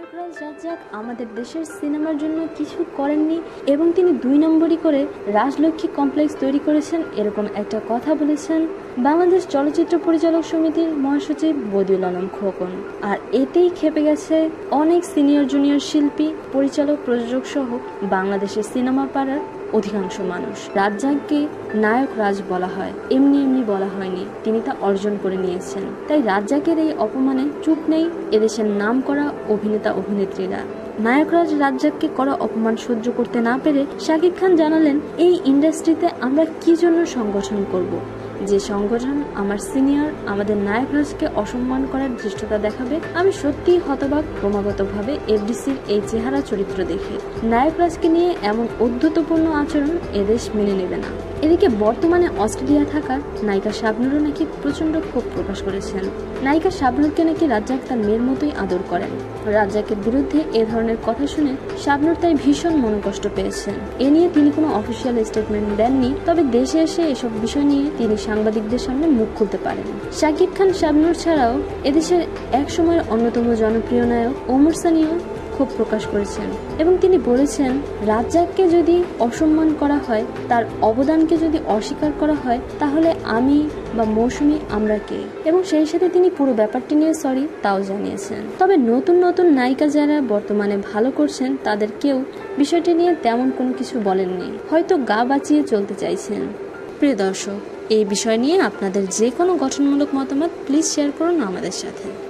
নায়করাজ রাজ্জাক আমাদের দেশের সিনেমার জন্য কিছু করেননি এবং তিনি দুই নম্বরই করে রাজলক্ষ্মী কমপ্লেক্স তৈরি করেছেন, এরকম একটা কথা বলেছেন বাংলাদেশ চলচ্চিত্র পরিচালক সমিতির মহাসচিব বদিউল আলম খোকন। আর এতেই খেপে গেছে অনেক সিনিয়র জুনিয়র শিল্পী, পরিচালক, প্রযোজক সহ বাংলাদেশের সিনেমা পাড়ার অধিকাংশ মানুষ। রাজ্জাককে নায়ক রাজ বলা হয়। এমনি এমনি বলা হয়নি। তিনি তা অর্জন করে নিয়েছেন। তাই রাজ্জাকের এই অপমানে চুপ নেই এদেশের নাম করা অভিনেতা অভিনেত্রীরা। নায়করাজ রাজ্জাককে করা অপমান সহ্য করতে না পেরে শাকিব খান জানালেন, এই ইন্ডাস্ট্রিতে আমরা কি জন্য সংগঠন করব। যে সংগঠন আমার সিনিয়র, আমাদের নায়ক রাজকে অসম্মান করার ধৃষ্টতা দেখাবে, আমি সত্যিই হতবাক, ক্রমাগতভাবে এফডিসির এই চেহারা চরিত্র দেখে। নায়ক রাজকে নিয়ে এমন উদ্ধতপূর্ণ আচরণ এদেশ মেনে নেবে না। এদিকে বর্তমানে অস্ট্রেলিয়া থাকা নায়িকা শাবনুরও নাকি প্রচণ্ড ক্ষোভ প্রকাশ করেছেন। নায়িকা শাবনুরকে নাকি রাজ্জাক তার মেয়ের মতোই আদর করেন। রাজ্জাকের বিরুদ্ধে এ ধরনের কথা শুনে শাবনুর তাই ভীষণ মনোকষ্ট পেয়েছেন। এ নিয়ে তিনি কোনো অফিসিয়াল স্টেটমেন্ট দেননি, তবে দেশে এসে এসব বিষয় নিয়ে তিনি সাংবাদিকদের সামনে মুখ খুলতে পারেন। শাকিব খান শাবনুর ছাড়াও এদেশের এক সময়ের অন্যতম জনপ্রিয় নায়ক ওমর সানিও ক্ষোভ প্রকাশ করেছেন এবং তিনি বলেছেন, রাজ্জাককে যদি অসম্মান করা হয়, তার অবদানকে যদি অস্বীকার করা হয়, তাহলে আমি বা মৌসুমি আমরা কে? এবং সেই সাথে তিনি পুরো ব্যাপারটি নিয়ে সরি তাও জানিয়েছেন। তবে নতুন নতুন নায়িকা যারা বর্তমানে ভালো করছেন, তাদের কেউ বিষয়টি নিয়ে তেমন কোনো কিছু বলেননি। হয়তো গা বাঁচিয়ে চলতে চাইছেন। প্রিয় দর্শক, এই বিষয় নিয়ে আপনাদের যে কোনো গঠনমূলক মতামত প্লিজ শেয়ার করুন আমাদের সাথে।